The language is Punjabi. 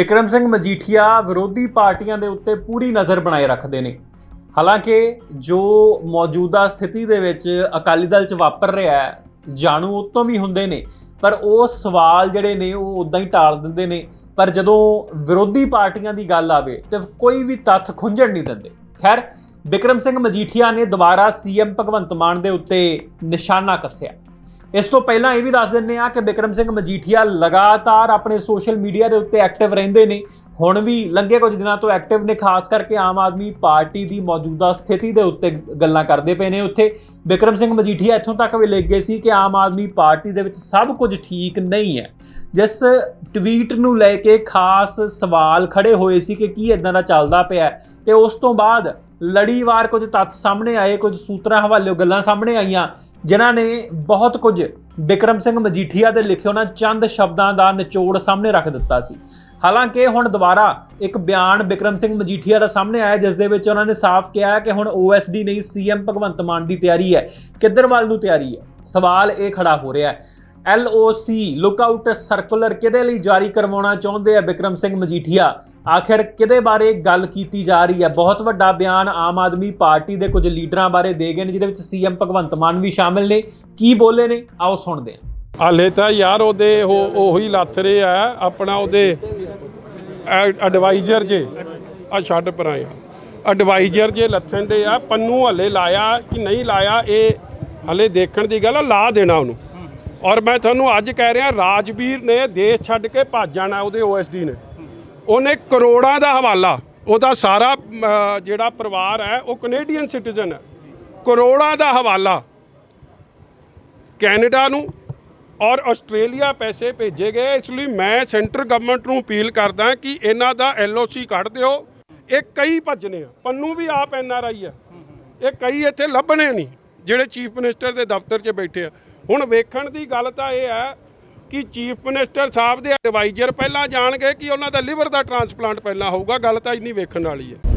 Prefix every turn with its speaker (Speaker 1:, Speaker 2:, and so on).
Speaker 1: ਬਿਕਰਮ ਸਿੰਘ ਮਜੀਠੀਆ ਵਿਰੋਧੀ ਪਾਰਟੀਆਂ ਦੇ ਉੱਤੇ ਪੂਰੀ ਨਜ਼ਰ ਬਣਾਏ ਰੱਖਦੇ ਨੇ। ਹਾਲਾਂਕਿ ਜੋ ਮੌਜੂਦਾ ਸਥਿਤੀ ਦੇ ਵਿੱਚ ਅਕਾਲੀ ਦਲ 'ਚ ਵਾਪਰ ਰਿਹਾ ਹੈ, ਜਾਣੂ ਉਹ ਵੀ ਹੁੰਦੇ ਨੇ, ਪਰ ਉਹ ਸਵਾਲ ਜਿਹੜੇ ਨੇ ਉਹ ਉਦਾਂ ਹੀ ਟਾਲ ਦਿੰਦੇ ਨੇ। ਪਰ ਜਦੋਂ ਵਿਰੋਧੀ ਪਾਰਟੀਆਂ ਦੀ ਗੱਲ ਆਵੇ ਤੇ ਕੋਈ ਵੀ ਤੱਥ ਖੁੰਝਣ ਨਹੀਂ ਦਿੰਦੇ। ਖੈਰ ਬਿਕਰਮ ਸਿੰਘ ਮਜੀਠੀਆ ਨੇ ਦੁਬਾਰਾ ਸੀਐਮ ਭਗਵੰਤ ਮਾਨ ਦੇ ਉੱਤੇ ਨਿਸ਼ਾਨਾ ਕੱਸਿਆ। ਇਸ ਤੋਂ ਪਹਿਲਾਂ ਇਹ ਵੀ ਦੱਸ ਦਿੰਨੇ ਆ ਕਿ ਬਿਕਰਮ ਸਿੰਘ ਮਜੀਠੀਆ ਲਗਾਤਾਰ ਆਪਣੇ ਸੋਸ਼ਲ ਮੀਡੀਆ ਦੇ ਉੱਤੇ ਐਕਟਿਵ ਰਹਿੰਦੇ ਨੇ। ਹੁਣ ਵੀ ਲੰਘੇ ਕੁਝ ਦਿਨਾਂ ਤੋਂ ਐਕਟਿਵ ਨੇ, ਖਾਸ ਕਰਕੇ ਆਮ ਆਦਮੀ ਪਾਰਟੀ ਦੀ ਮੌਜੂਦਾ ਸਥਿਤੀ ਦੇ ਉੱਤੇ ਗੱਲਾਂ ਕਰਦੇ ਪਏ ਨੇ। ਉੱਥੇ ਬਿਕਰਮ ਸਿੰਘ ਮਜੀਠੀਆ ਇੱਥੋਂ ਤੱਕ ਵੀ ਲਿਖ ਗਏ ਸੀ ਕਿ ਆਮ ਆਦਮੀ ਪਾਰਟੀ ਦੇ ਵਿੱਚ ਸਭ ਕੁਝ ਠੀਕ ਨਹੀਂ ਹੈ। ਜਿਸ ਟਵੀਟ ਨੂੰ ਲੈ ਕੇ ਖਾਸ ਸਵਾਲ ਖੜੇ ਹੋਏ ਸੀ ਕਿ ਕੀ ਇਦਾਂ ਦਾ ਚੱਲਦਾ ਪਿਆ ਹੈ ਤੇ ਉਸ ਤੋਂ ਬਾਅਦ ਲੜੀਵਾਰ ਕੁਝ ਤੱਥ ਸਾਹਮਣੇ ਆਏ, ਕੁਝ ਸੂਤਰਾਂ ਹਵਾਲੇ ਗੱਲਾਂ ਸਾਹਮਣੇ ਆਈਆਂ, ਜਿਨ੍ਹਾਂ ਨੇ ਬਹੁਤ ਕੁਝ ਬਿਕਰਮ ਸਿੰਘ ਮਜੀਠੀਆ ਦੇ ਲਿਖੇ ਉਹਨਾਂ ਚੰਦ ਸ਼ਬਦਾਂ ਦਾ ਨਿਚੋੜ ਸਾਹਮਣੇ ਰੱਖ ਦਿੱਤਾ ਸੀ। ਹਾਲਾਂਕਿ ਹੁਣ ਦੁਬਾਰਾ ਇੱਕ ਬਿਆਨ ਬਿਕਰਮ ਸਿੰਘ ਮਜੀਠੀਆ ਦਾ ਸਾਹਮਣੇ ਆਇਆ, ਜਿਸ ਦੇ ਵਿੱਚ ਉਹਨਾਂ ਨੇ ਸਾਫ਼ ਕਿਹਾ ਕਿ ਹੁਣ OSD ਨਹੀਂ ਸੀਐਮ ਭਗਵੰਤ ਮਾਨ ਦੀ ਤਿਆਰੀ ਹੈ। ਕਿੱਧਰ ਵੱਲ ਨੂੰ ਤਿਆਰੀ ਹੈ? ਸਵਾਲ ਇਹ ਖੜਾ ਹੋ ਰਿਹਾ ਹੈ। LOC ਲੁੱਕ ਆਊਟ ਸਰਕੂਲਰ ਕਿਹਦੇ ਲਈ ਜਾਰੀ ਕਰਵਾਉਣਾ ਚਾਹੁੰਦੇ ਆ ਬਿਕਰਮ ਸਿੰਘ ਮਜੀਠੀਆ? ਆਖਿਰ ਕਿਹਦੇ ਬਾਰੇ ਗੱਲ ਕੀਤੀ ਜਾ ਰਹੀ ਹੈ? ਬਹੁਤ ਵੱਡਾ ਬਿਆਨ ਆਮ ਆਦਮੀ ਪਾਰਟੀ ਦੇ ਕੁਝ ਲੀਡਰਾਂ ਬਾਰੇ ਦੇ ਗਏ ਨੇ, ਜਿਹਦੇ ਵਿੱਚ ਸੀਐਮ ਭਗਵੰਤ ਮਾਨ ਵੀ ਸ਼ਾਮਿਲ ਨੇ। ਕੀ ਬੋਲੇ ਨੇ? ਆਓ ਸੁਣਦੇ ਹਾਂ।
Speaker 2: ਹਾਲੇ ਤਾਂ ਯਾਰ ਉਹਦੇ ਉਹ ਉਹੀ ਲੱਥ ਰਹੇ ਆ, ਆਪਣਾ ਉਹਦੇ ਐਡਵਾਈਜ਼ਰ ਜੇ। ਆ ਛੱਡ ਪਰਾਂ ਐਡਵਾਈਜ਼ਰ ਜੇ ਲੱਥਣ ਦੇ ਆ, ਪੰਨੂ ਹਲੇ ਲਾਇਆ ਕਿ ਨਹੀਂ ਲਾਇਆ, ਇਹ ਹਲੇ ਦੇਖਣ ਦੀ ਗੱਲ ਆ, ਲਾ ਦੇਣਾ ਉਹਨੂੰ। ਔਰ ਮੈਂ ਤੁਹਾਨੂੰ ਅੱਜ ਕਹਿ ਰਿਹਾ, ਰਾਜਵੀਰ ਨੇ ਦੇਸ਼ ਛੱਡ ਕੇ ਭੱਜ ਜਾਣਾ ਉਹਦੇ ਓਐਸਡੀ ਨੇ। ਉਹਨੇ ਕਰੋੜਾਂ ਦਾ ਹਵਾਲਾ, ਉਹਦਾ ਸਾਰਾ ਜਿਹੜਾ ਪਰਿਵਾਰ ਹੈ, ਉਹ ਕੈਨੇਡੀਅਨ ਸਿਟੀਜ਼ਨ ਹੈ। ਕਰੋੜਾਂ ਦਾ ਹਵਾਲਾ ਕੈਨੇਡਾ ਨੂੰ ਔਰ ਆਸਟ੍ਰੇਲੀਆ ਪੈਸੇ ਭੇਜੇ ਗਏ। ਇਸ ਲਈ ਮੈਂ ਸੈਂਟਰ ਗਵਰਨਮੈਂਟ ਨੂੰ ਅਪੀਲ ਕਰਦਾ ਕਿ ਇਹਨਾਂ ਦਾ ਐਲਓਸੀ ਕੱਢ ਦਿਓ। ਇਹ ਕਈ ਭੱਜਣੇ ਆ। ਪੰਨੂ ਵੀ ਆਪ ਐਨਆਰਆਈ ਆ ਇਹ ਕਈ ਇੱਥੇ ਲੱਭਣੇ ਨਹੀਂ, ਜਿਹੜੇ ਚੀਫ ਮਿਨਿਸਟਰ ਦੇ ਦਫ਼ਤਰ 'ਚ ਬੈਠੇ ਆ। ਹੁਣ ਵੇਖਣ ਦੀ ਗੱਲ ਤਾਂ ਇਹ ਹੈ ਕਿ ਚੀਫ ਮਿਨਿਸਟਰ ਸਾਹਿਬ ਦੇ ਐਡਵਾਈਜ਼ਰ ਪਹਿਲਾਂ ਜਾਣਗੇ ਕਿ ਉਹਨਾਂ ਦਾ ਲਿਵਰ ਦਾ ਟ੍ਰਾਂਸਪਲਾਂਟ ਪਹਿਲਾਂ ਹੋਊਗਾ, ਗੱਲ ਤਾਂ ਇੰਨੀ ਵੇਖਣ ਵਾਲੀ ਹੈ।